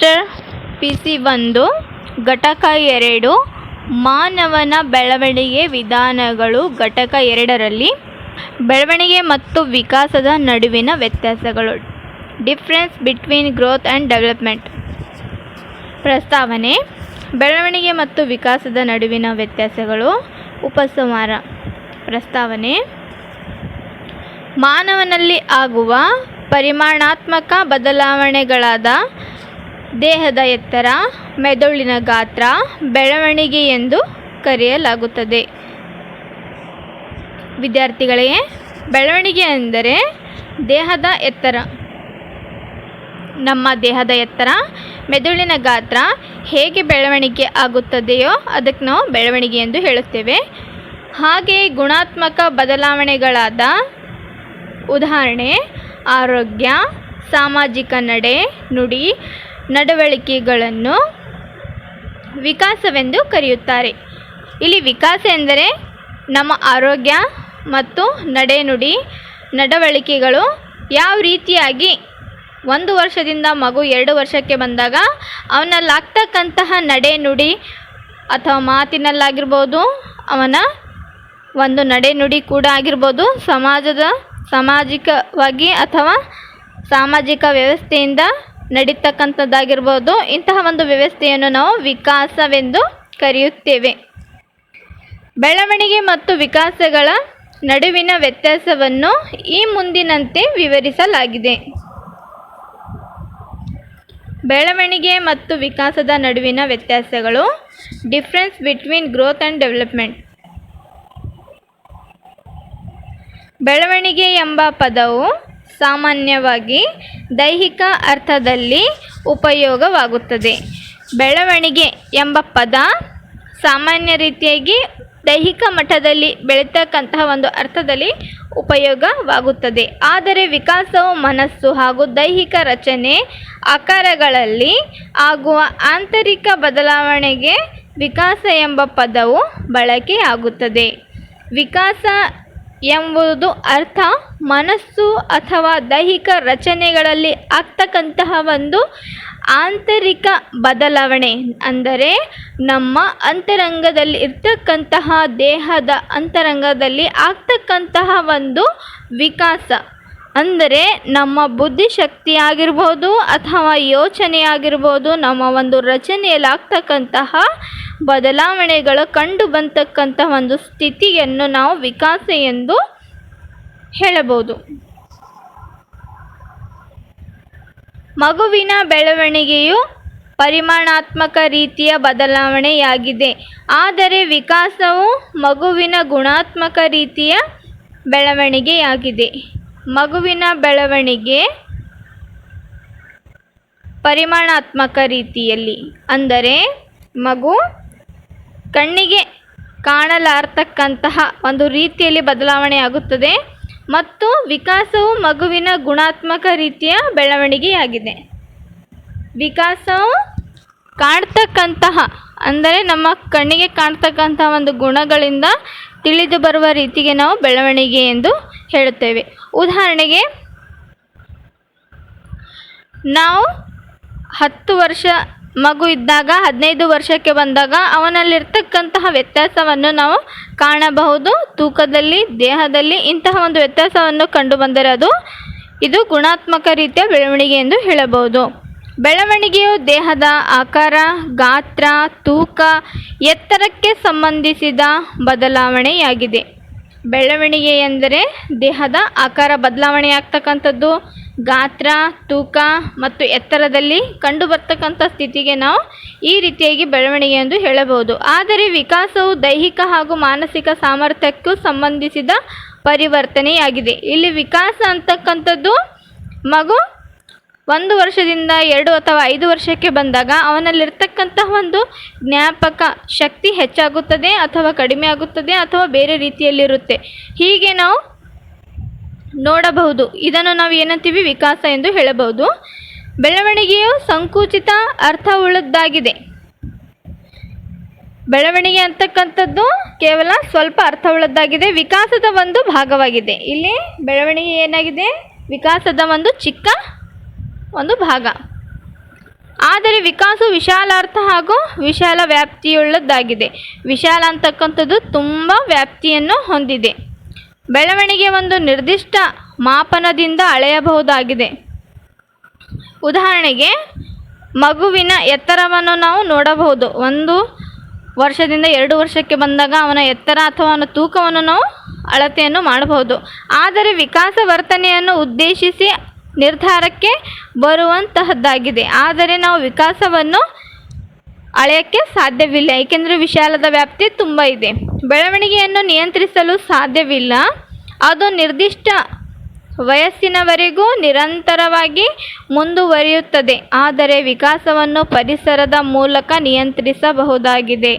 Chapter P C ಒಂದು, ಘಟಕ ಎರಡು, ಮಾನವನ ಬೆಳವಣಿಗೆ ವಿಧಾನಗಳು ಘಟಕ ಎರಡರಲ್ಲಿ, ಬೆಳವಣಿಗೆ ಮತ್ತು ವಿಕಾಸದ ನಡುವಿನ ವ್ಯತ್ಯಾಸಗಳು. Difference between growth and development ಪ್ರಸ್ತಾವನೆ, ಬೆಳವಣಿಗೆ ಮತ್ತು ವಿಕಾಸದ ನಡುವಿನ ವ್ಯತ್ಯಾಸಗಳು, ಉಪಸಂಹಾರ. ಪ್ರಸ್ತಾವನೆ, ಮಾನವನಲ್ಲಿ ಆಗುವ ಪರಿಮಾಣಾತ್ಮಕ ಬದಲಾವಣೆಗಳಾದ ದೇಹದ ಎತ್ತರ, ಮೆದುಳಿನ ಗಾತ್ರ, ಬೆಳವಣಿಗೆ ಎಂದು ಕರೆಯಲಾಗುತ್ತದೆ. ವಿದ್ಯಾರ್ಥಿಗಳಿಗೆ ಬೆಳವಣಿಗೆ ಎಂದರೆ ದೇಹದ ಎತ್ತರ. ನಮ್ಮ ದೇಹದ ಎತ್ತರ, ಮೆದುಳಿನ ಗಾತ್ರ ಹೇಗೆ ಬೆಳವಣಿಗೆ ಆಗುತ್ತದೆಯೋ ಅದಕ್ಕೆ ನಾವು ಬೆಳವಣಿಗೆ ಎಂದು ಹೇಳುತ್ತೇವೆ. ಹಾಗೆ ಗುಣಾತ್ಮಕ ಬದಲಾವಣೆಗಳಾದ ಉದಾಹರಣೆ, ಆರೋಗ್ಯ, ಸಾಮಾಜಿಕ ನಡೆ, ನುಡಿ ನಡವಳಿಕೆಗಳನ್ನು ವಿಕಾಸವೆಂದು ಕರೆಯುತ್ತಾರೆ. ಇಲ್ಲಿ ವಿಕಾಸ ಎಂದರೆ ನಮ್ಮ ಆರೋಗ್ಯ ಮತ್ತು ನಡೆನುಡಿ ನಡವಳಿಕೆಗಳು ಯಾವ ರೀತಿಯಾಗಿ ಒಂದು ವರ್ಷದಿಂದ ಮಗು ಎರಡು ವರ್ಷಕ್ಕೆ ಬಂದಾಗ ಅವನಲ್ಲಾಗ್ತಕ್ಕಂತಹ ನಡೆನುಡಿ ಅಥವಾ ಮಾತಿನಲ್ಲಾಗಿರ್ಬೋದು, ಅವನ ಒಂದು ನಡೆನುಡಿ ಕೂಡ ಆಗಿರ್ಬೋದು, ಸಮಾಜದ ಸಾಮಾಜಿಕವಾಗಿ ಅಥವಾ ಸಾಮಾಜಿಕ ವ್ಯವಸ್ಥೆಯಿಂದ ನಡೀತಕ್ಕಂಥದ್ದಾಗಿರ್ಬೋದು. ಇಂತಹ ಒಂದು ವ್ಯವಸ್ಥೆಯನ್ನು ನಾವು ವಿಕಾಸವೆಂದು ಕರೆಯುತ್ತೇವೆ. ಬೆಳವಣಿಗೆ ಮತ್ತು ವಿಕಾಸಗಳ ನಡುವಿನ ವ್ಯತ್ಯಾಸವನ್ನು ಈ ಮುಂದಿನಂತೆ ವಿವರಿಸಲಾಗಿದೆ. ಬೆಳವಣಿಗೆ ಮತ್ತು ವಿಕಾಸದ ನಡುವಿನ ವ್ಯತ್ಯಾಸಗಳು difference between growth and development ಬೆಳವಣಿಗೆ ಎಂಬ ಪದವು ಸಾಮಾನ್ಯವಾಗಿ ದೈಹಿಕ ಅರ್ಥದಲ್ಲಿ ಉಪಯೋಗವಾಗುತ್ತದೆ. ಬೆಳವಣಿಗೆ ಎಂಬ ಪದ ಸಾಮಾನ್ಯ ರೀತಿಯಾಗಿ ದೈಹಿಕ ಮಟ್ಟದಲ್ಲಿ ಬೆಳೀತಕ್ಕಂತಹ ಒಂದು ಅರ್ಥದಲ್ಲಿ ಉಪಯೋಗವಾಗುತ್ತದೆ. ಆದರೆ ವಿಕಾಸವು ಮನಸ್ಸು ಹಾಗೂ ದೈಹಿಕ ರಚನೆ ಆಕಾರಗಳಲ್ಲಿ ಆಗುವ ಆಂತರಿಕ ಬದಲಾವಣೆಗೆ ವಿಕಾಸ ಎಂಬ ಪದವು ಬಳಕೆಯಾಗುತ್ತದೆ. ವಿಕಾಸ ಎಂಬುದು ಅರ್ಥ. ಮನಸ್ಸು ಅಥವಾ ದೈಹಿಕ ರಚನೆಗಳಲ್ಲಿ ಆಗ್ತಕ್ಕಂತಹ ಒಂದು ಆಂತರಿಕ ಬದಲಾವಣೆ ಅಂದರೆ ನಮ್ಮ ಅಂತರಂಗದಲ್ಲಿ ಇರ್ತಕ್ಕಂತಹ ದೇಹದ ಅಂತರಂಗದಲ್ಲಿ ಆಗ್ತಕ್ಕಂತಹ ಒಂದು ವಿಕಾಸ. ಅಂದರೆ ನಮ್ಮ ಬುದ್ಧಿಶಕ್ತಿ ಆಗಿರ್ಬೋದು ಅಥವಾ ಯೋಚನೆ ಆಗಿರ್ಬೋದು ನಮ್ಮ ಒಂದು ರಚನೆಯಲ್ಲಿ ಆಗ್ತಕ್ಕಂತಹ ಬದಲಾವಣೆಗಳು ಕಂಡು ಬಂತಕ್ಕಂಥ ಒಂದು ಸ್ಥಿತಿಯನ್ನು ನಾವು ವಿಕಾಸ ಎಂದು ಹೇಳಬಹುದು. ಮಗುವಿನ ಬೆಳವಣಿಗೆಯು ಪರಿಮಾಣಾತ್ಮಕ ರೀತಿಯ ಬದಲಾವಣೆಯಾಗಿದೆ. ಆದರೆ ವಿಕಾಸವು ಮಗುವಿನ ಗುಣಾತ್ಮಕ ರೀತಿಯ ಬೆಳವಣಿಗೆಯಾಗಿದೆ. ಮಗುವಿನ ಬೆಳವಣಿಗೆ ಪರಿಮಾಣಾತ್ಮಕ ರೀತಿಯಲ್ಲಿ. ಅಂದರೆ, ಮಗು ಕಣ್ಣಿಗೆ ಕಾಣಲಾರ್ತಕ್ಕಂತಹ ಒಂದು ರೀತಿಯಲ್ಲಿ ಬದಲಾವಣೆಯಾಗುತ್ತದೆ ಮತ್ತು ವಿಕಾಸವು ಮಗುವಿನ ಗುಣಾತ್ಮಕ ರೀತಿಯ ಬೆಳವಣಿಗೆಯಾಗಿದೆ. ವಿಕಾಸವು ಕಾಣ್ತಕ್ಕಂತಹ, ಅಂದರೆ ನಮ್ಮ ಕಣ್ಣಿಗೆ ಕಾಣ್ತಕ್ಕಂತಹ ಒಂದು ಗುಣಗಳಿಂದ ತಿಳಿದು ಬರುವ ರೀತಿಗೆ ನಾವು ಬೆಳವಣಿಗೆ ಎಂದು ಹೇಳುತ್ತೇವೆ. ಉದಾಹರಣೆಗೆ, ನಾವು ಹತ್ತು ವರ್ಷ ಮಗು ಇದ್ದಾಗ, ಹದಿನೈದು ವರ್ಷಕ್ಕೆ ಬಂದಾಗ ಅವನಲ್ಲಿರ್ತಕ್ಕಂತಹ ವ್ಯತ್ಯಾಸವನ್ನು ನಾವು ಕಾಣಬಹುದು. ತೂಕದಲ್ಲಿ, ದೇಹದಲ್ಲಿ ಇಂತಹ ಒಂದು ವ್ಯತ್ಯಾಸವನ್ನು ಕಂಡು ಬಂದರೆ ಅದು, ಇದು ಗುಣಾತ್ಮಕ ರೀತಿಯ ಬೆಳವಣಿಗೆ ಎಂದು ಹೇಳಬಹುದು. ಬೆಳವಣಿಗೆಯು ದೇಹದ ಆಕಾರ, ಗಾತ್ರ, ತೂಕ, ಎತ್ತರಕ್ಕೆ ಸಂಬಂಧಿಸಿದ ಬದಲಾವಣೆಯಾಗಿದೆ. ಬೆಳವಣಿಗೆ ಎಂದರೆ ದೇಹದ ಆಕಾರ ಬದಲಾವಣೆ ಆಗ್ತಕ್ಕಂಥದ್ದು. ಗಾತ್ರ, ತೂಕ ಮತ್ತು ಎತ್ತರದಲ್ಲಿ ಕಂಡು ಬರ್ತಕ್ಕಂಥ ಸ್ಥಿತಿಗೆ ನಾವು ಈ ರೀತಿಯಾಗಿ ಬೆಳವಣಿಗೆ ಎಂದು ಹೇಳಬಹುದು. ಆದರೆ ವಿಕಾಸವು ದೈಹಿಕ ಹಾಗೂ ಮಾನಸಿಕ ಸಾಮರ್ಥ್ಯಕ್ಕೂ ಸಂಬಂಧಿಸಿದ ಪರಿವರ್ತನೆಯಾಗಿದೆ. ಇಲ್ಲಿ ವಿಕಾಸ ಅಂತಕ್ಕಂಥದ್ದು ಮಗು ಒಂದು ವರ್ಷದಿಂದ ಎರಡು ಅಥವಾ ಐದು ವರ್ಷಕ್ಕೆ ಬಂದಾಗ ಅವನಲ್ಲಿರ್ತಕ್ಕಂತಹ ಒಂದು ಜ್ಞಾಪಕ ಶಕ್ತಿ ಹೆಚ್ಚಾಗುತ್ತದೆ ಅಥವಾ ಕಡಿಮೆ ಆಗುತ್ತದೆ ಅಥವಾ ಬೇರೆ ರೀತಿಯಲ್ಲಿರುತ್ತೆ. ಹೀಗೆ ನಾವು ನೋಡಬಹುದು. ಇದನ್ನು ನಾವು ಏನಂತೀವಿ? ವಿಕಾಸ ಎಂದು ಹೇಳಬಹುದು. ಬೆಳವಣಿಗೆಯು ಸಂಕುಚಿತ ಅರ್ಥವುಳ್ಳದ್ದಾಗಿದೆ. ಬೆಳವಣಿಗೆ ಅಂತಕ್ಕಂಥದ್ದು ಕೇವಲ ಸ್ವಲ್ಪ ಅರ್ಥವುಳ್ಳದ್ದಾಗಿದೆ. ವಿಕಾಸದ ಒಂದು ಭಾಗವಾಗಿದೆ. ಇಲ್ಲಿ ಬೆಳವಣಿಗೆ ಏನಾಗಿದೆ? ವಿಕಾಸದ ಒಂದು ಚಿಕ್ಕ ಒಂದು ಭಾಗ. ಆದರೆ ವಿಕಾಸ ವಿಶಾಲಾರ್ಥ ಹಾಗೂ ವಿಶಾಲ ವ್ಯಾಪ್ತಿಯುಳ್ಳದ್ದಾಗಿದೆ ವಿಶಾಲ ಅಂತಕ್ಕಂಥದ್ದು ತುಂಬ ವ್ಯಾಪ್ತಿಯನ್ನು ಹೊಂದಿದೆ. ಬೆಳವಣಿಗೆ ಒಂದು ನಿರ್ದಿಷ್ಟ ಮಾಪನದಿಂದ ಅಳೆಯಬಹುದಾಗಿದೆ. ಉದಾಹರಣೆಗೆ, ಮಗುವಿನ ಎತ್ತರವನ್ನು ನಾವು ನೋಡಬಹುದು. ಒಂದು ವರ್ಷದಿಂದ ಎರಡು ವರ್ಷಕ್ಕೆ ಬಂದಾಗ ಅವನ ಎತ್ತರ ಅಥವಾ ಅವನ ತೂಕವನ್ನು ನಾವು ಅಳತೆಯನ್ನು ಮಾಡಬಹುದು. ಆದರೆ ವಿಕಾಸ ವರ್ತನೆಯನ್ನು ಉದ್ದೇಶಿಸಿ ನಿರ್ಧಾರಕ್ಕೆ ಬರುವಂತಹದ್ದಾಗಿದೆ. ಆದರೆ ನಾವು ವಿಕಾಸವನ್ನು ಅಳೆಯಕ್ಕೆ ಸಾಧ್ಯವಿಲ್ಲ. ಏಕೆಂದರೆ ವಿಶಾಲದ ವ್ಯಾಪ್ತಿ ತುಂಬ ಇದೆ. ಬೆಳವಣಿಗೆಯನ್ನು ನಿಯಂತ್ರಿಸಲು ಸಾಧ್ಯವಿಲ್ಲ. ಅದು ನಿರ್ದಿಷ್ಟ ವಯಸ್ಸಿನವರೆಗೂ ನಿರಂತರವಾಗಿ ಮುಂದುವರಿಯುತ್ತದೆ. ಆದರೆ ವಿಕಾಸವನ್ನು ಪರಿಸರದ ಮೂಲಕ ನಿಯಂತ್ರಿಸಬಹುದಾಗಿದೆ.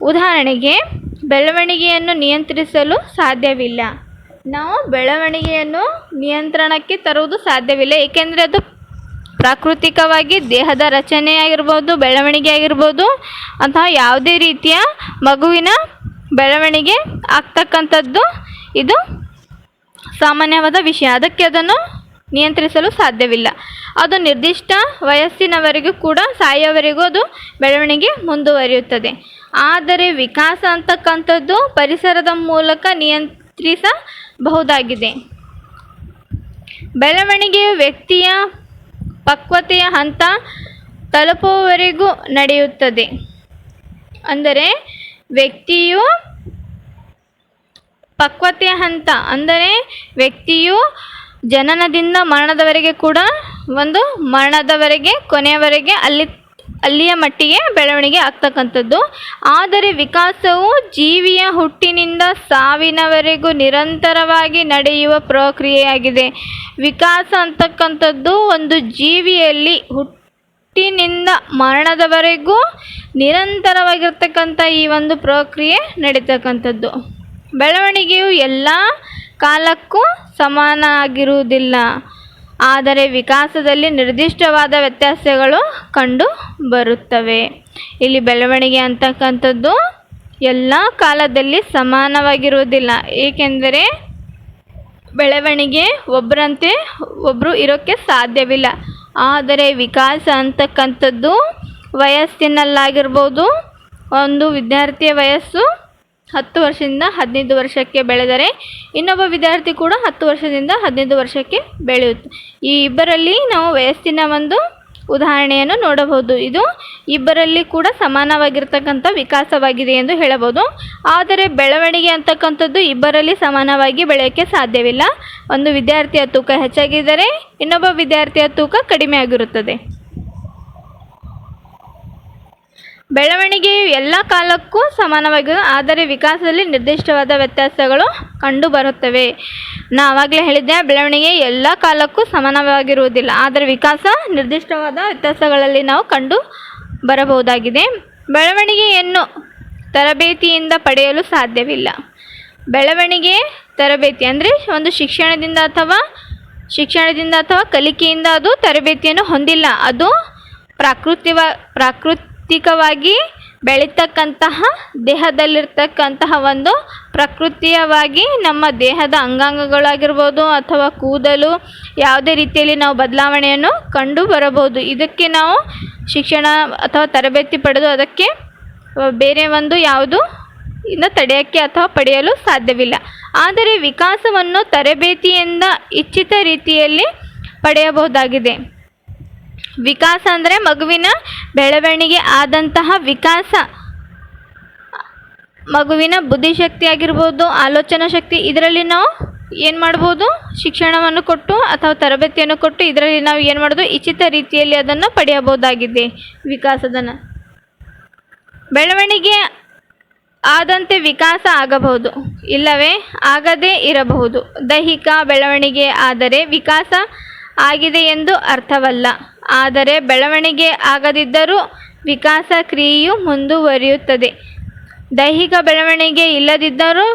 ಉದಾಹರಣೆಗೆ, ಬೆಳವಣಿಗೆಯನ್ನು ನಿಯಂತ್ರಿಸಲು ಸಾಧ್ಯವಿಲ್ಲ. ನಾವು ಬೆಳವಣಿಗೆಯನ್ನು ನಿಯಂತ್ರಣಕ್ಕೆ ತರುವುದು ಸಾಧ್ಯವಿಲ್ಲ. ಏಕೆಂದರೆ ಅದು ಪ್ರಾಕೃತಿಕವಾಗಿ ದೇಹದ ರಚನೆ ಆಗಿರ್ಬೋದು ಬೆಳವಣಿಗೆ ಆಗಿರ್ಬೋದು ಅಥವಾ ಯಾವುದೇ ರೀತಿಯ ಮಗುವಿನ ಬೆಳವಣಿಗೆ ಆಗ್ತಕ್ಕಂಥದ್ದು ಇದು ಸಾಮಾನ್ಯವಾದ ವಿಷಯ. ಅದಕ್ಕೆ ಅದನ್ನು ನಿಯಂತ್ರಿಸಲು ಸಾಧ್ಯವಿಲ್ಲ. ಅದು ನಿರ್ದಿಷ್ಟ ವಯಸ್ಸಿನವರೆಗೂ ಕೂಡ ಸಾಯೋವರೆಗೂ ಅದು ಬೆಳವಣಿಗೆ ಮುಂದುವರಿಯುತ್ತದೆ. ಆದರೆ ವಿಕಾಸ ಅಂತಕ್ಕಂಥದ್ದು ಪರಿಸರದ ಮೂಲಕ ನಿಯಂತ್ರಿಸಬಹುದಾಗಿದೆ ಬೆಳವಣಿಗೆಯು ವ್ಯಕ್ತಿಯ ಪಕ್ವತೆಯ ಹಂತ ತಲುಪುವವರೆಗೂ ನಡೆಯುತ್ತದೆ. ಅಂದರೆ ವ್ಯಕ್ತಿಯು ಪಕ್ವತೆಯ ಹಂತ, ಅಂದರೆ ವ್ಯಕ್ತಿಯು ಜನನದಿಂದ ಮರಣದವರೆಗೆ ಕೂಡ ಒಂದು ಮರಣದವರೆಗೆ, ಕೊನೆಯವರೆಗೆ ಅಲ್ಲಿ ಅಲ್ಲಿಯ ಮಟ್ಟಿಗೆ ಬೆಳವಣಿಗೆ ಆಗ್ತಕ್ಕಂಥದ್ದು. ಆದರೆ ವಿಕಾಸವು ಜೀವಿಯ ಹುಟ್ಟಿನಿಂದ ಸಾವಿನವರೆಗೂ ನಿರಂತರವಾಗಿ ನಡೆಯುವ ಪ್ರಕ್ರಿಯೆಯಾಗಿದೆ. ವಿಕಾಸ ಅಂತಕ್ಕಂಥದ್ದು ಒಂದು ಜೀವಿಯಲ್ಲಿ ಹುಟ್ಟಿನಿಂದ ಮರಣದವರೆಗೂ ನಿರಂತರವಾಗಿರ್ತಕ್ಕಂಥ ಈ ಒಂದು ಪ್ರಕ್ರಿಯೆ ನಡೀತಕ್ಕಂಥದ್ದು. ಬೆಳವಣಿಗೆಯು ಎಲ್ಲ ಕಾಲಕ್ಕೂ ಸಮಾನ ಆಗಿರುವುದಿಲ್ಲ. ಆದರೆ ವಿಕಾಸದಲ್ಲಿ ನಿರ್ದಿಷ್ಟವಾದ ವ್ಯತ್ಯಾಸಗಳು ಕಂಡು ಬರುತ್ತವೆ. ಇಲ್ಲಿ ಬೆಳವಣಿಗೆ ಅಂತಕ್ಕಂಥದ್ದು ಎಲ್ಲ ಕಾಲದಲ್ಲಿ ಸಮಾನವಾಗಿರುವುದಿಲ್ಲ. ಏಕೆಂದರೆ ಬೆಳವಣಿಗೆ ಒಬ್ಬರಂತೆ ಒಬ್ಬರು ಇರೋಕ್ಕೆ ಸಾಧ್ಯವಿಲ್ಲ. ಆದರೆ ವಿಕಾಸ ಅಂತಕ್ಕಂಥದ್ದು ವಯಸ್ಸಿನಲ್ಲಾಗಿರ್ಬೋದು. ಒಂದು ವಿದ್ಯಾರ್ಥಿಯ ವಯಸ್ಸು ಹತ್ತು ವರ್ಷದಿಂದ ಹದಿನೈದು ವರ್ಷಕ್ಕೆ ಬೆಳೆದರೆ ಇನ್ನೊಬ್ಬ ವಿದ್ಯಾರ್ಥಿ ಕೂಡ ಹತ್ತು ವರ್ಷದಿಂದ ಹದಿನೈದು ವರ್ಷಕ್ಕೆ ಬೆಳೆಯುತ್ತೆ. ಈ ಇಬ್ಬರಲ್ಲಿ ನಾವು ವಯಸ್ಸಿನ ಒಂದು ಉದಾಹರಣೆಯನ್ನು ನೋಡಬಹುದು. ಇದು ಇಬ್ಬರಲ್ಲಿ ಕೂಡ ಸಮಾನವಾಗಿರ್ತಕ್ಕಂಥ ವಿಕಾಸವಾಗಿದೆ ಎಂದು ಹೇಳಬಹುದು. ಆದರೆ ಬೆಳವಣಿಗೆ ಅಂತಕ್ಕಂಥದ್ದು ಇಬ್ಬರಲ್ಲಿ ಸಮಾನವಾಗಿ ಬೆಳೆಯೋಕ್ಕೆ ಸಾಧ್ಯವಿಲ್ಲ. ಒಂದು ವಿದ್ಯಾರ್ಥಿಯ ತೂಕ ಹೆಚ್ಚಾಗಿದ್ದರೆ ಇನ್ನೊಬ್ಬ ವಿದ್ಯಾರ್ಥಿಯ ತೂಕ ಕಡಿಮೆ ಆಗಿರುತ್ತದೆ ಬೆಳವಣಿಗೆಯು ಎಲ್ಲ ಕಾಲಕ್ಕೂ ಸಮಾನವಾಗಿ ಆದರೆ ವಿಕಾಸದಲ್ಲಿ ನಿರ್ದಿಷ್ಟವಾದ ವ್ಯತ್ಯಾಸಗಳು ಕಂಡು ಬರುತ್ತವೆ ನಾ ಆವಾಗಲೇ ಹೇಳಿದ್ದೆ, ಬೆಳವಣಿಗೆ ಎಲ್ಲ ಕಾಲಕ್ಕೂ ಸಮಾನವಾಗಿರುವುದಿಲ್ಲ, ಆದರೆ ವಿಕಾಸ ನಿರ್ದಿಷ್ಟವಾದ ವ್ಯತ್ಯಾಸಗಳಲ್ಲಿ ನಾವು ಕಂಡು ಬರಬಹುದಾಗಿದೆ ಬೆಳವಣಿಗೆಯನ್ನು ತರಬೇತಿಯಿಂದ ಪಡೆಯಲು ಸಾಧ್ಯವಿಲ್ಲ. ಬೆಳವಣಿಗೆ ತರಬೇತಿ ಅಂದರೆ ಒಂದು ಶಿಕ್ಷಣದಿಂದ ಅಥವಾ ಶಿಕ್ಷಣದಿಂದ ಅಥವಾ ಕಲಿಕೆಯಿಂದ ಅದು ತರಬೇತಿಯನ್ನು ಹೊಂದಿಲ್ಲ, ಅದು ಪ್ರಾಕೃತಿವ ಪ್ರಾಕೃತಿಕವಾಗಿ ಬೆಳೀತಕ್ಕಂತಹ, ದೇಹದಲ್ಲಿರ್ತಕ್ಕಂತಹ ಒಂದು ಪ್ರಕೃತಿಯವಾಗಿ ನಮ್ಮ ದೇಹದ ಅಂಗಾಂಗಗಳಾಗಿರ್ಬೋದು ಅಥವಾ ಕೂದಲು, ಯಾವುದೇ ರೀತಿಯಲ್ಲಿ ನಾವು ಬದಲಾವಣೆಯನ್ನು ಕಂಡು ಬರಬಹುದು. ಇದಕ್ಕೆ ನಾವು ಶಿಕ್ಷಣ ಅಥವಾ ತರಬೇತಿ ಪಡೆದು ಅದಕ್ಕೆ ಬೇರೆ ಒಂದು ಯಾವುದು ಇಂದ ತಡೆಯೋಕ್ಕೆ ಅಥವಾ ಪಡೆಯಲು ಸಾಧ್ಯವಿಲ್ಲ. ಆದರೆ ವಿಕಾಸವನ್ನು ತರಬೇತಿಯಿಂದ ಇಚ್ಛಿತ ರೀತಿಯಲ್ಲಿ ಪಡೆಯಬಹುದಾಗಿದೆ. ವಿಕಾಸ ಅಂದರೆ ಮಗುವಿನ ಬೆಳವಣಿಗೆ ಆದಂತಹ ವಿಕಾಸ. ಮಗುವಿನ ಬುದ್ಧಿಶಕ್ತಿ ಆಗಿರ್ಬೋದು, ಆಲೋಚನಾ ಶಕ್ತಿ, ಇದರಲ್ಲಿ ನಾವು ಏನು ಮಾಡ್ಬೋದು? ಶಿಕ್ಷಣವನ್ನು ಕೊಟ್ಟು ಅಥವಾ ತರಬೇತಿಯನ್ನು ಕೊಟ್ಟು ಇದರಲ್ಲಿ ನಾವು ಏನು ಮಾಡೋದು? ಇಚಿತ ರೀತಿಯಲ್ಲಿ ಅದನ್ನು ಪಡೆಯಬಹುದಾಗಿದೆ ವಿಕಾಸದನ್ನು ಬೆಳವಣಿಗೆ ಆದಂತೆ ವಿಕಾಸ ಆಗಬಹುದು, ಇಲ್ಲವೇ? ಆಗದೇ ಇರಬಹುದು. ದೈಹಿಕ ಬೆಳವಣಿಗೆ ಆದರೆ ವಿಕಾಸ ಆಗಿದೆ ಎಂದು ಅರ್ಥವಲ್ಲ. ಆದರೆ ಬೆಳವಣಿಗೆ ಆಗದಿದ್ದರೂ ವಿಕಾಸ ಕ್ರಿಯೆಯು ಮುಂದುವರಿಯುತ್ತದೆ. ದೈಹಿಕ ಬೆಳವಣಿಗೆ ಇಲ್ಲದಿದ್ದರೂ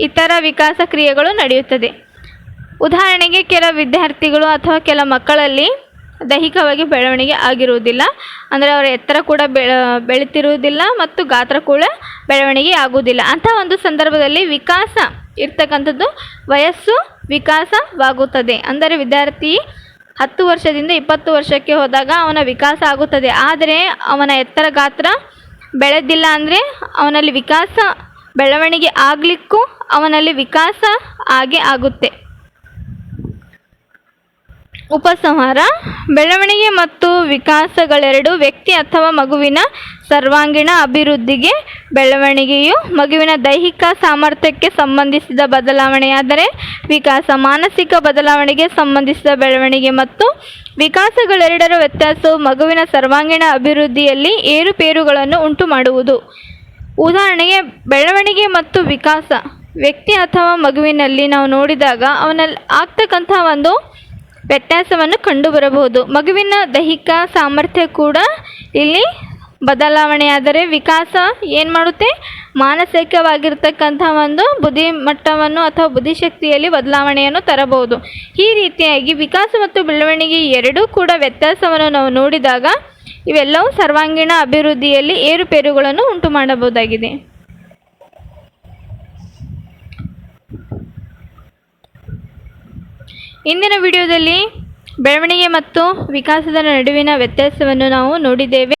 ಇತರ ವಿಕಾಸ ಕ್ರಿಯೆಗಳು ನಡೆಯುತ್ತದೆ. ಉದಾಹರಣೆಗೆ ಕೆಲ ವಿದ್ಯಾರ್ಥಿಗಳು ಅಥವಾ ಕೆಲ ಮಕ್ಕಳಲ್ಲಿ ದೈಹಿಕವಾಗಿ ಬೆಳವಣಿಗೆ ಆಗಿರುವುದಿಲ್ಲ. ಅಂದರೆ ಅವರ ಎತ್ತರ ಕೂಡ ಬೆಳ, ಬೆಳೀತಿರುವುದಿಲ್ಲ ಮತ್ತು ಗಾತ್ರ ಕೂಡ ಬೆಳವಣಿಗೆ ಆಗುವುದಿಲ್ಲ. ಅಂಥ ಒಂದು ಸಂದರ್ಭದಲ್ಲಿ ವಿಕಾಸ ಇರ್ತಕ್ಕಂಥದ್ದು ವಯಸ್ಸು ವಿಕಾಸವಾಗುತ್ತದೆ. ಅಂದರೆ ವಿದ್ಯಾರ್ಥಿ ಹತ್ತು ವರ್ಷದಿಂದ ಇಪ್ಪತ್ತು ವರ್ಷಕ್ಕೆ ಹೋದಾಗ ಅವನ ವಿಕಾಸ ಆಗುತ್ತದೆ. ಆದರೆ ಅವನ ಎತ್ತರ ಗಾತ್ರ ಬೆಳೆದಿಲ್ಲ ಅಂದರೆ ಅವನಲ್ಲಿ ವಿಕಾಸ ಬೆಳವಣಿಗೆ ಆಗಲಿಕ್ಕೂ ಅವನಲ್ಲಿ ವಿಕಾಸ ಆಗೇ ಆಗುತ್ತೆ. ಉಪಸಂಹಾರ, ಬೆಳವಣಿಗೆ ಮತ್ತು ವಿಕಾಸಗಳೆರಡು ವ್ಯಕ್ತಿ ಅಥವಾ ಮಗುವಿನ ಸರ್ವಾಂಗೀಣ ಅಭಿವೃದ್ಧಿಗೆ, ಬೆಳವಣಿಗೆಯು ಮಗುವಿನ ದೈಹಿಕ ಸಾಮರ್ಥ್ಯಕ್ಕೆ ಸಂಬಂಧಿಸಿದ ಬದಲಾವಣೆಯಾದರೆ, ವಿಕಾಸ, ಮಾನಸಿಕ ಬದಲಾವಣೆಗೆ ಸಂಬಂಧಿಸಿದ ಬೆಳವಣಿಗೆ ಮತ್ತು ವಿಕಾಸಗಳೆರಡರ ವ್ಯತ್ಯಾಸವು ಮಗುವಿನ ಸರ್ವಾಂಗೀಣ ಅಭಿವೃದ್ಧಿಯಲ್ಲಿ ಏರುಪೇರುಗಳನ್ನು ಉಂಟು ಮಾಡುವುದು ಉದಾಹರಣೆಗೆ, ಬೆಳವಣಿಗೆ ಮತ್ತು ವಿಕಾಸ. ವ್ಯಕ್ತಿ ಅಥವಾ ಮಗುವಿನಲ್ಲಿ ನಾವು ನೋಡಿದಾಗ ಅವನಲ್ಲಿ ಆಗ್ತಕ್ಕಂಥ ಒಂದು ವ್ಯತ್ಯಾಸವನ್ನು ಕಂಡುಬರಬಹುದು. ಮಗುವಿನ ದೈಹಿಕ ಸಾಮರ್ಥ್ಯ ಕೂಡ ಇಲ್ಲಿ ಬದಲಾವಣೆಯಾದರೆ ವಿಕಾಸ ಏನು ಮಾಡುತ್ತೆ? ಮಾನಸಿಕವಾಗಿರ್ತಕ್ಕಂಥ ಒಂದು ಬುದ್ಧಿಮಟ್ಟವನ್ನು ಅಥವಾ ಬುದ್ಧಿಶಕ್ತಿಯಲ್ಲಿ ಬದಲಾವಣೆಯನ್ನು ತರಬಹುದು. ಈ ರೀತಿಯಾಗಿ ವಿಕಾಸ ಮತ್ತು ಬೆಳವಣಿಗೆ ಎರಡೂ ಕೂಡ ವ್ಯತ್ಯಾಸವನ್ನು ನಾವು ನೋಡಿದಾಗ ಇವೆಲ್ಲವೂ ಸರ್ವಾಂಗೀಣ ಅಭಿವೃದ್ಧಿಯಲ್ಲಿ ಏರುಪೇರುಗಳನ್ನು ಉಂಟು ಮಾಡಬಹುದಾಗಿದೆ ಇಂದಿನ ವಿಡಿಯೋದಲ್ಲಿ ಬೆಳವಣಿಗೆ ಮತ್ತು ವಿಕಾಸದ ನಡುವಿನ ವ್ಯತ್ಯಾಸವನ್ನು ನಾವು ನೋಡಿದ್ದೇವೆ.